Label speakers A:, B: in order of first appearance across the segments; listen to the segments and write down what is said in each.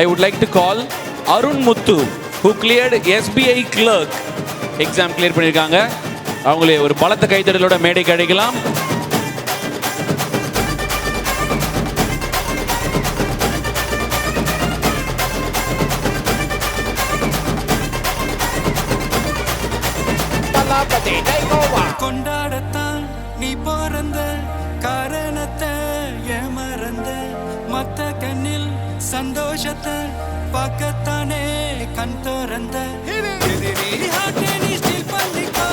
A: I would like to call Arun Muthu who cleared SBI clerk exam clear பண்ணியிருக்காங்க. அவங்களே ஒரு பலத்த கைத்தடலோட மேடைக்கு அழைக்கலாம்.
B: கொண்டாடத்தான் நீ பிறந்த காரணத்தை ஏமறந்த மத்த கண்ணில் சந்தோஷத்தை பார்க்கத்தானே கண் திறந்த. நீ ஸ்டீல் பண்ணிக்கோ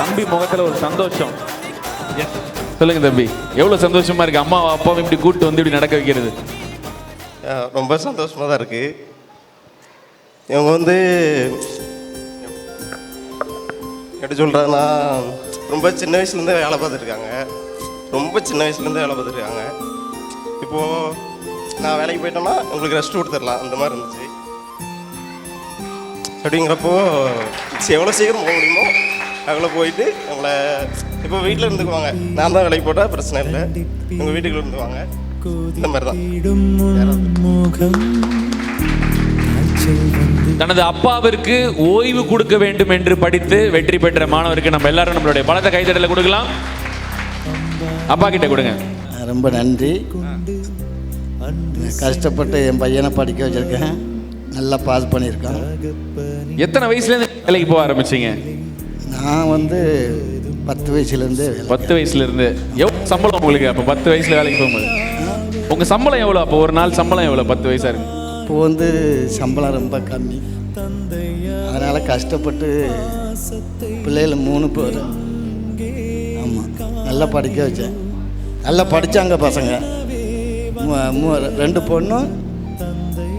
A: தம்பி முகத்துல ஒரு சந்தோஷம். சொல்லுங்க தம்பி எவ்வளவு சந்தோஷமா இருக்கு? அம்மா அப்பாவும் இப்படி கூட்டு வந்து இப்படி நடக்க வைக்கிறது.
C: ரொம்ப சந்தோஷமாக தான் இருக்குது இவங்க வந்து எப்படி சொல்கிறேன்னா ரொம்ப சின்ன வயசுலேருந்தே வேலை பார்த்துருக்காங்க ரொம்ப சின்ன வயசுலேருந்தே வேலை பார்த்துருக்காங்க இப்போது நான் வேலைக்கு போயிட்டோம்னா உங்களுக்கு ரெஸ்ட் கொடுத்துடலாம். அந்த மாதிரி இருந்துச்சு. அப்படிங்கிறப்போ எவ்வளோ சீக்கிரம் போக முடியுமோ அவ்வளோ போயிட்டு அவங்கள இப்போ வீட்டில் இருந்துக்குவாங்க. நான் தான் வேலைக்கு போட்டால் பிரச்சனை இல்லை. உங்கள் வீட்டுக்குள்ளே இருந்துக்குவாங்க. இந்த மாதிரி தான்.
B: முகம்.
A: தனது அப்பாவிற்கு ஓய்வு கொடுக்க வேண்டும் என்று படித்து வெற்றி பெற்ற மாணவருக்கு நம்ம எல்லாரும் நம்மளுடைய பலத்த கைத்தடலை கொடுக்கலாம். அப்பா கிட்ட கொடுங்க.
D: ரொம்ப நன்றி. கஷ்டப்பட்டு என் பையனை படிக்க வச்சுருக்கேன். நல்லா பாஸ் பண்ணியிருக்கான்.
A: எத்தனை வயசுல இருந்து வேலைக்கு போக ஆரம்பிச்சீங்க?
D: நான் வந்து பத்து வயசுலேருந்து
A: பத்து வயசுல இருந்து எவ்வளவு சம்பளம் உங்களுக்கு அப்ப பத்து வயசுல வேலைக்கு போகும்போது? உங்க சம்பளம் எவ்வளவு அப்போ? ஒரு நாள் சம்பளம் எவ்வளவு பத்து வயசா இருக்கு.
D: இப்போ வந்து சம்பளம் ரொம்ப கம்மி. அதனால் கஷ்டப்பட்டு பிள்ளைகள் மூணு பேர். ஆமாம் நல்லா படிக்க வச்சேன். நல்லா படித்தாங்க பசங்க. மூ- ரெண்டு பொண்ணும்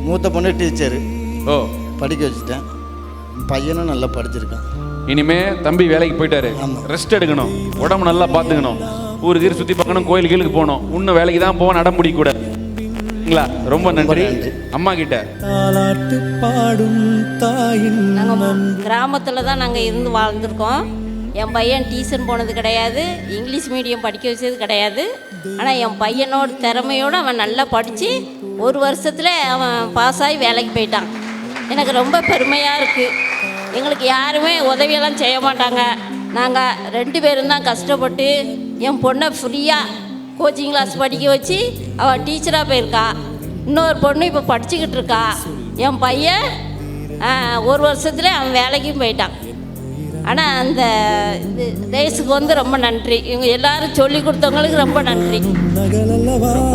D: மூத்த பொண்ணு டீச்சரு
A: ஓ.
D: படிக்க வச்சுட்டேன். பையனும் நல்லா படிச்சிருக்கான்.
A: இனிமே தம்பி வேலைக்கு போயிட்டாரு. ரெஸ்ட் எடுக்கணும். உடம்பு நல்லா பார்த்துக்கணும். ஊரு கீர் சுத்தி பார்க்கணும். கோயில் கீழுக்கு போகணும். இன்னும் வேலைக்கு தான் போக நட முடிக்கூடாது சரிங்களா ரொம்ப நன்றி. அம்மா கிட்ட
B: பாடும் தாயின்
E: நாங்கள் கிராமத்தில் தான் நாங்கள் இருந்து வாழ்ந்திருக்கோம். என் பையன் டியூஷன் போனது கிடையாது. இங்கிலீஷ் மீடியம் படிக்க வச்சது கிடையாது. ஆனால் என் பையனோட திறமையோடு அவன் நல்லா படித்து ஒரு வருஷத்தில் அவன் பாஸ் ஆகி வேலைக்கு போயிட்டான். எனக்கு ரொம்ப பெருமையாக இருக்குது எங்களுக்கு யாருமே உதவியெல்லாம் செய்ய மாட்டாங்க. நாங்கள் ரெண்டு பேரும் தான் கஷ்டப்பட்டு என் பொண்ணை ஃப்ரீயாக கோச்சிங் கிளாஸ் படிக்க வச்சு அவள் டீச்சராக போயிருக்கா. இன்னொரு பொண்ணு இப்போ படிச்சுக்கிட்டு இருக்கா. என் பையன் ஒரு வருஷத்துல அவன் வேலைக்கும் போயிட்டான். ஆனால் அந்த இது ரேஸுக்கு வந்து ரொம்ப நன்றி. இவங்க எல்லாரும் சொல்லி கொடுத்தவங்களுக்கு ரொம்ப நன்றி.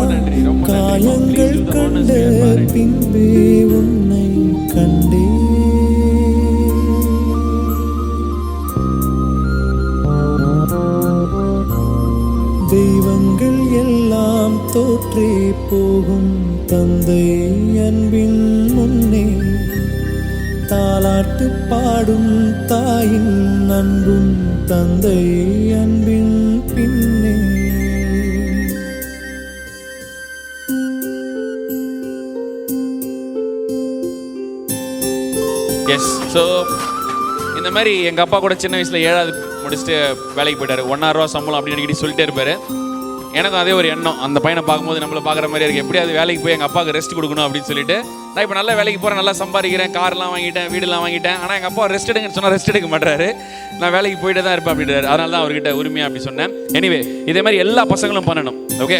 A: நன்றி,
B: காயங்கள் கண்டு பின்பே தெய்வங்கள் எல்லாம் தோற்றே போகும். தந்தை அன்பின் முன்னே தாலாட்டு பாடும் தாயின் அன்பும் தந்தை அன்பின் பின்னே.
A: எஸ் ஸோ இந்த மாதிரி எங்கள் அப்பா கூட சின்ன வயசில் ஏழாவது முடிச்சுட்டு வேலைக்கு போயிட்டார். ஒன்னாயிரம் ரூபா சம்பளம் அப்படின்னு அடிக்கடி சொல்லிட்டே இருப்பாரு. எனக்கும் அதே ஒரு எண்ணம். அந்த பையனை பார்க்கும்போது நம்மள பார்க்குற மாதிரி இருக்கு. எப்படியாவது வேலைக்கு போய் எங்கள் அப்பாவுக்கு ரெஸ்ட் கொடுக்கணும் அப்படின்னு சொல்லிட்டு நான் இப்போ நல்லா வேலைக்கு போகிறேன் நல்லா சம்பாதிக்கிறேன் கார்லாம் வாங்கிட்டேன் வீடுலாம் வாங்கிட்டேன். ஆனால் எங்கள் அப்பா ரெஸ்ட் எடுங்கன்னு சொன்னால் ரெஸ்ட் எடுக்க மாட்டாரு நான் வேலைக்கு போயிட்டு தான் இருப்பேன் அப்படின்றாரு. அதனால தான் அவர்கிட்ட உரிமையாக அப்படி சொன்னேன். எனிவே இதே மாதிரி எல்லா பசங்களும் பண்ணணும். ஓகே